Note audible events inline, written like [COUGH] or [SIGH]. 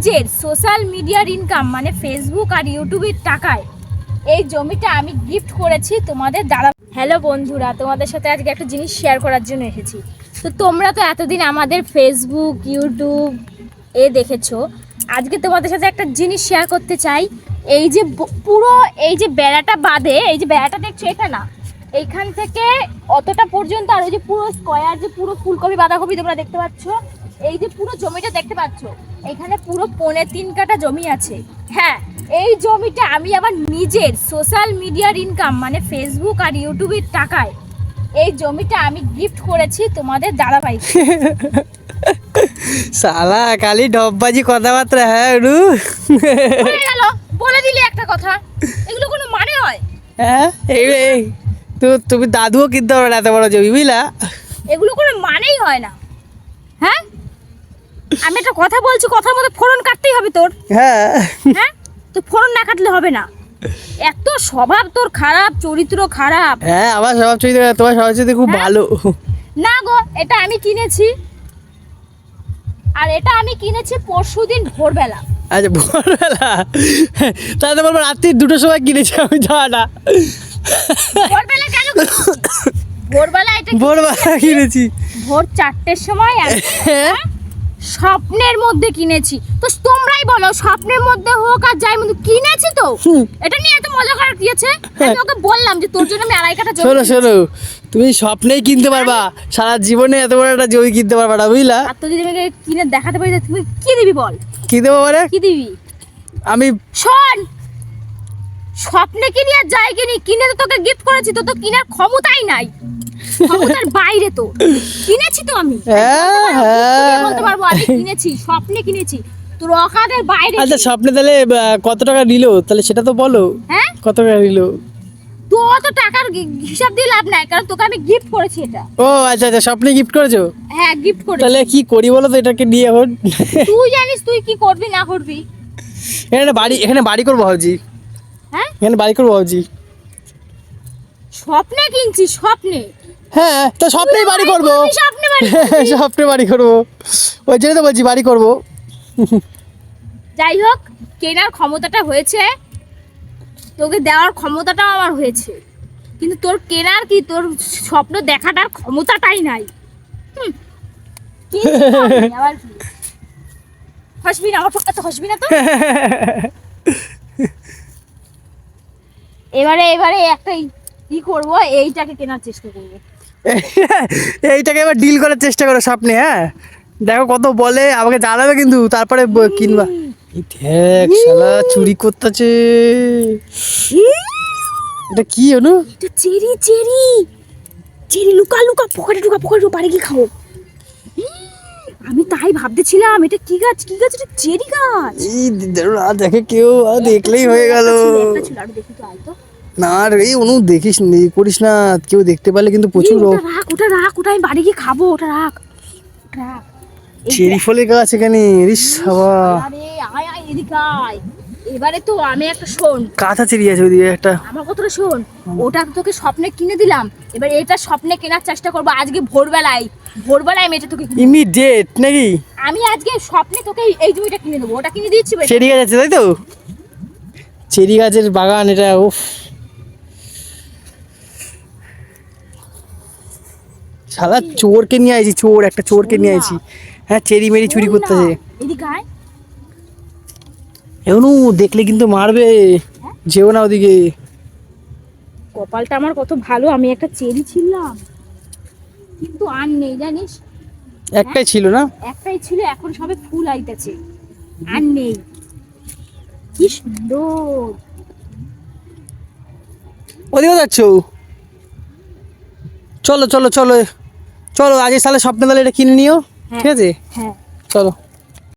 নিজের সোশ্যাল মিডিয়ার ইনকাম মানে ফেসবুক আর ইউটিউবের টাকায় এই জমিটা আমি গিফট করেছি তোমাদের দাদা হ্যালো বন্ধুরা, তোমাদের সাথে আজকে একটা জিনিস শেয়ার করার জন্য এসেছি। তো তোমরা তো এতদিন আমাদের ফেসবুক ইউটিউব এ দেখেছ। আজকে তোমাদের সাথে একটা জিনিস শেয়ার করতে চাই। এই যে পুরো এই যে বেড়াটা বাদে, এই যে বেড়াটা দেখছ এটা না? এইখান থেকে অতটা পর্যন্ত আর ওই যে পুরো স্কয়ার যে পুরো ফুলকপি, বাঁধাকপি তোমরা দেখতে পাচ্ছ এই যে পুরো জমিটা দেখতে পাচ্ছ এখানে পুরো পৌনে তিন কাটা জমি আছে। হ্যাঁ এই জমিটা আমি আবার নিজের সোশ্যাল মিডিয়ার ইনকাম মানে ফেসবুক আর ইউটিউবের টাকায় এই জমিটা আমি গিফট করেছি তোমাদের দাদাভাইকে। [LAUGHS] সালা খালি ডববাজি কথাবার্তা হ্যাঁ রু? গেল। বলে দিলি একটা কথা এগুলো কোনো মানে হয়? হ্যাঁ এই এই তো তুমি দাদুও কিনতে পারো না এত বড় জমি বুঝলা? এগুলো কোনো মানেই হয় না। হ্যাঁ আমি একটা কথা বলছি কথার মধ্যে ফোড়ন কাটতেই হবে তোর। হ্যাঁ। হ্যাঁ? তো ফোড়ন না কাটলে হবে না। এত স্বভাব তোর খারাপ চরিত্র খারাপ। হ্যাঁ আমার স্বভাব চরিত্র তোমার স্বভাব চরিত্র খুব হ্যাঁ? ভালো। না গো এটা আমি কিনেছি। আর এটা আমি কিনেছি পরশুদিন ভোরবেলা। আচ্ছা ভোরবেলা? তাহলে বলব রাত্রি দুটোর সময় কিনেছি আমি যাওয়া না। ভোরবেলা কেন? ভোরবেলা এটা ভোরবেলা কিনেছি। ভোর চারটের সময় হ্যাঁ? স্বপ্নের মধ্যে কিনেছি। তো তোমরাই বলো স্বপ্নের মধ্যে হোক আর যাই মধ্যে কিনেছি তো। এটা নিয়ে এত মজা করার কি আছে? আমি ওকে বললাম যে তোর জন্য আমি আড়াই কাটা জমি শোনো শোনো তুমি স্বপ্নেই কিনতে পারবা। সারা জীবনে এত বড় একটা জমি কিনতে পারবা না বুঝলা? আর তুই যদি আমাকে কিনে দেখাতে পারি তুমি কি দিবি বল? কিনতে পারবে কি দিবি? আমি শোন স্বপ্নে কিনি আর যাই কিনি কিনে তো তোকে গিফট করেছি তো তো কিনার ক্ষমতাই নাই। ক্ষমতার বাইরে তো। কিনেছি তো আমি। হ্যাঁ আমি বলতে হ্যাঁ। পারব আমি কিনেছি স্বপ্নে কিনেছি। তোর অকাদের বাইরে আচ্ছা স্বপ্নে তাহলে কত টাকা নিল? তাহলে সেটা তো বলো। হ্যাঁ? কত টাকা নিল? তো অত টাকার হিসাব দিয়ে লাভ নাই কারণ তোকে আমি গিফট করেছি এটা। ও আচ্ছা আচ্ছা স্বপ্নে গিফট করেছ? হ্যাঁ গিফট করেছি। তাহলে কি করি বলো তো এটাকে নিয়ে এখন? তুই জানিস তুই কি করবি না করবি? এখানে বাড়ি এখানে বাড়ি করব ভাবছি। হ্যাঁ? এখানে বাড়ি করব ভাবছি। স্বপ্নে কিনছি স্বপ্নে। হ্যাঁ তো স্বপ্নেই বাড়ি করব। স্বপ্নে বাড়ি স্বপ্নে বাড়ি করব। ওই জন্য তো বলছি বাড়ি করব। যাই হোক কেনার ক্ষমতাটা হয়েছে। তোকে দেওয়ার ক্ষমতাটাও আমার হয়েছে। কিন্তু তোর কেনার কি তোর স্বপ্ন দেখাটার ক্ষমতাটাই নাই। কি? না আমার পক্ষে তো হাসবি না তো। [LAUGHS] এবারে এবারে একটা ই- কি করব এইটাকে কেনার চেষ্টা করব। এইটাকে এবার ডিল করার চেষ্টা করো স্বপ্নে হ্যাঁ দেখো কত বলে আমাকে জানাবে কিন্তু তারপরে কিনবা দেখ শালা চুরি করতেছে এটা কি অনু এটা চেরি চেরি চেরি লুকা লুকা পকেটে ঢুকা পকেটে বাড়ি গিয়ে খাব আমি তাই ভাবতেছিলাম এটা কি গাছ কি গাছ এটা চেরি গাছ এই না দেখে কেউ আর দেখলেই হয়ে গেল দেখি তো, আয় তো। না রে অনু দেখিস নি করিস না কেউ দেখতে পারলে কিন্তু প্রচুর রোগ ওটা রাখ ওটা রাখ ওটা আমি বাড়ি গিয়ে খাব ওটা রাখ রাখ। চেরি ফলের গাছ এখানে রিস বাবা। আরে আয় আয় এদিকে আয়। এবারে তো আমি একটা শোন। কাঁথা চেরি আছে ওইদিকে একটা। আমার কথাটা শোন ওটা তোকে স্বপ্নে কিনে দিলাম এবার এটা স্বপ্নে কেনার চেষ্টা করব আজকে ভোরবেলায়। ভোরবেলায় আমি এটা তোকে ইমিডিয়েট নাকি? আমি আজকে স্বপ্নে তোকে এই- জমিটা কিনে দেবো ওটা কিনে দিচ্ছি। চেরি গাছ আছে তাই তো? চেরি গাছের বাগান এটা উফ। শালা চোরকে নিয়ে আইছি চোর একটা চোরকে নিয়ে আইছি। হ্যাঁ চেরি মেরি চুরি করতেছে। না, এদিকে আয়। এখনও দেখলে কিন্তু মারবে। যেও না ওদিকে। কপালটা আমার কত ভালো আমি একটা চেরি ছিলাম। কিন্তু আর নেই জানিস? একটাই ছিল না? একটাই ছিল এখন সবে ফুল আইতেছে। আর নেই। কি সুন্দর। ওদিকে যাচ্ছ? চলো চলো চলো। চলো আজকে তাহলে স্বপ্ন তাহলে এটা কিনে নিও ঠিক আছে? হ্যাঁ। চলো।